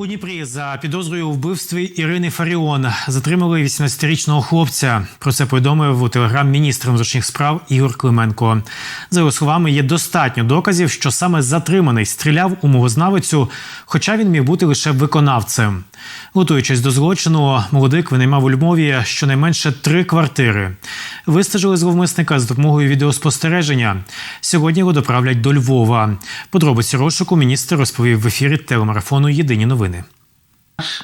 У Дніпрі за підозрою у вбивстві Ірини Фаріон затримали 18-річного хлопця. Про це повідомив у телеграм міністр внутрішніх справ Ігор Клименко. За його словами, є достатньо доказів, що саме затриманий стріляв у мовознавицю, хоча він міг бути лише виконавцем. Готуючись до злочину, молодик винаймав у Львові щонайменше три квартири. Вистежили зловмисника з допомогою відеоспостереження. Сьогодні його доправлять до Львова. Подробиці розшуку міністр розповів в ефірі телемарафону Єдині новини.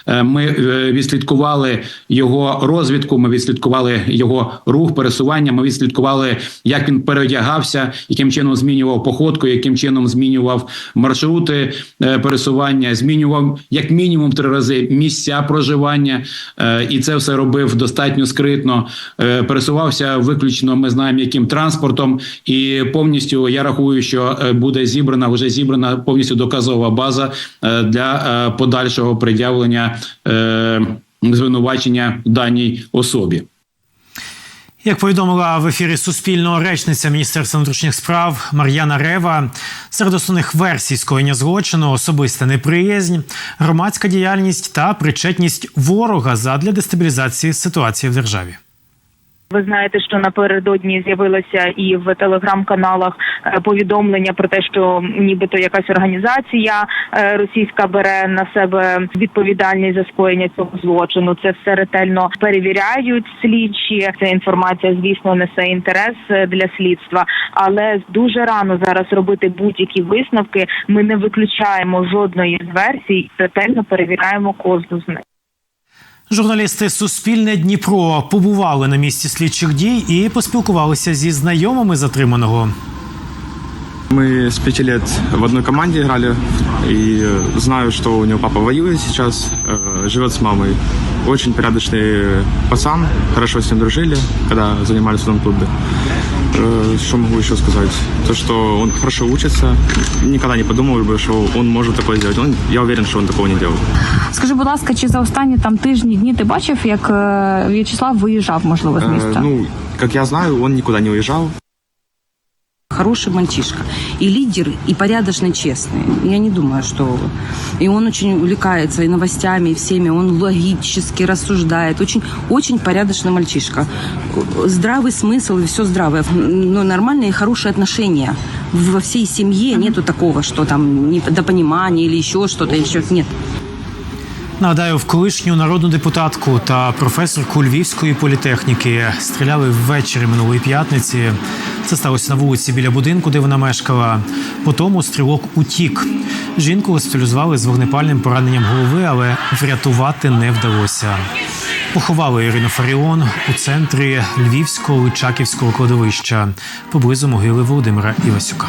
Е, Ми е, відслідкували його розвідку. Ми відслідкували його рух, пересування. Ми відслідкували, як він переодягався, яким чином змінював походку, яким чином змінював маршрути е, пересування, змінював як мінімум три рази місця проживання, і це все робив достатньо скритно. Пересувався виключно. Ми знаємо, яким транспортом, і повністю я рахую, що буде зібрана вже зібрана повністю доказова база для подальшого пред'явлення е, звинувачення даній особі. Як повідомила в ефірі Суспільного речниця Міністерства внутрішніх справ Мар'яна Рева, серед основних версій скоєння злочину особиста неприязнь, громадська діяльність та причетність ворога задля дестабілізації ситуації в державі. Ви знаєте, що напередодні з'явилося і в телеграм-каналах е, повідомлення про те, що нібито якась організація е, російська бере на себе відповідальність за скоєння цього злочину. Це все ретельно перевіряють слідчі. Ця інформація, звісно, несе інтерес е, для слідства, але дуже рано зараз робити будь-які висновки. Ми не виключаємо жодної з версій, ретельно перевіряємо кожну з них. Журналісти Суспільне Дніпро побували на місці слідчих дій і поспілкувалися зі знайомими затриманого. Мы с пяти лет в одной команде играли, и э, знаю, что у него папа воюет сейчас, э, живет с мамой. Очень порядочный пацан, хорошо с ним дружили, когда занимались в одном клубе. Э, Что могу еще сказать? То, что он хорошо учится, никогда не подумал бы, что он может такое сделать. Он, я уверен, что он такого не делал. Скажи, будь ласка, чи за останні там тижні дні ти бачив, як е, В'ячеслав виїжджав, можливо, з Э, міста? Ну, как я знаю, он никуда не уезжал. Хороший мальчишка. И лидер, и порядочный, честный. Я не думаю, что... И он очень увлекается и новостями, и всеми. Он логически рассуждает. Очень, очень порядочный мальчишка. Здравый смысл и все здравое. Но нормальные и хорошие отношения. Во всей семье нету такого, что там недопонимание или еще что-то, еще нет. Нагадаю, в колишню народну депутатку та професорку Львівської політехніки стріляли ввечері минулої п'ятниці. Це сталося на вулиці біля будинку, де вона мешкала. Потім стрілок утік. Жінку госпіталізували з вогнепальним пораненням голови, але врятувати не вдалося. Поховали Ірину Фаріон у центрі Львівського Личаківського кладовища поблизу могили Володимира Івасюка.